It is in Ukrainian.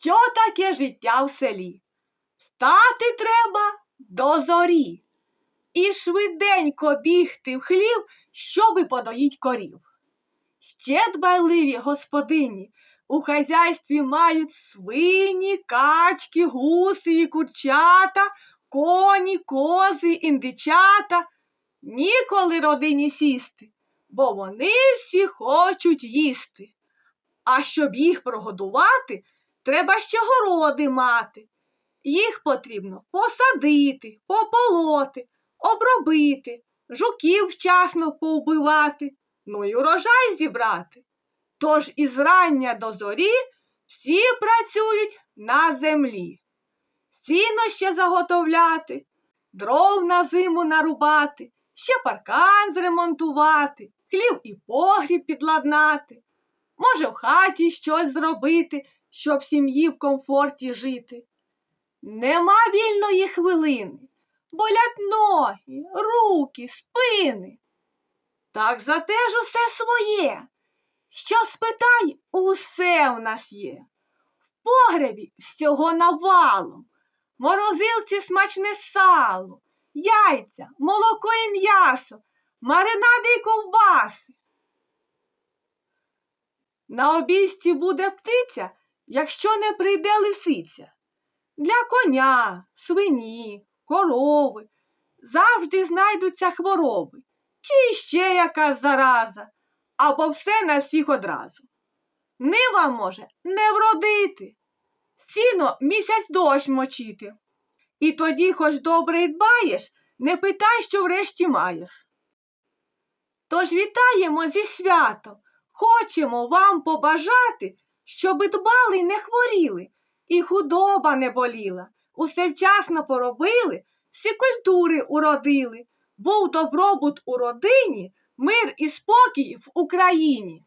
Що таке життя в селі? Стати треба до зорі і швиденько бігти в хлів, щоби подоїть корів. Ще дбайливі господині у хазяйстві мають свині, качки, гуси і курчата, коні, кози, індичата. Ніколи родині сісти, бо вони всі хочуть їсти. А щоб їх прогодувати, треба ще городи мати. Їх потрібно посадити, пополоти, обробити, жуків вчасно повбивати, ну й урожай зібрати. Тож із рання до зорі всі працюють на землі. Сіно ще заготовляти, дров на зиму нарубати, ще паркан зремонтувати, хлів і погріб підладнати. Може, в хаті щось зробити, щоб сім'ї в комфорті жити. Нема вільної хвилини, болять ноги, руки, спини. Так зате ж усе своє. Що спитай, усе в нас є. В погребі всього навалом, морозилці смачне сало, яйця, молоко і м'ясо, маринади й ковбаси. На обійсті буде птиця, якщо не прийде лисиця. Для коня, свині, корови завжди знайдуться хвороби, чи ще якась зараза, або все на всіх одразу. Нива може не вродити, сіно місяць дощ мочити. І тоді, хоч добре й дбаєш, не питай, що врешті маєш. Тож вітаємо зі святом, хочемо вам побажати, щоби дбали й не хворіли, і худоба не боліла, усе вчасно поробили, всі культури уродили, був добробут у родині, мир і спокій в Україні.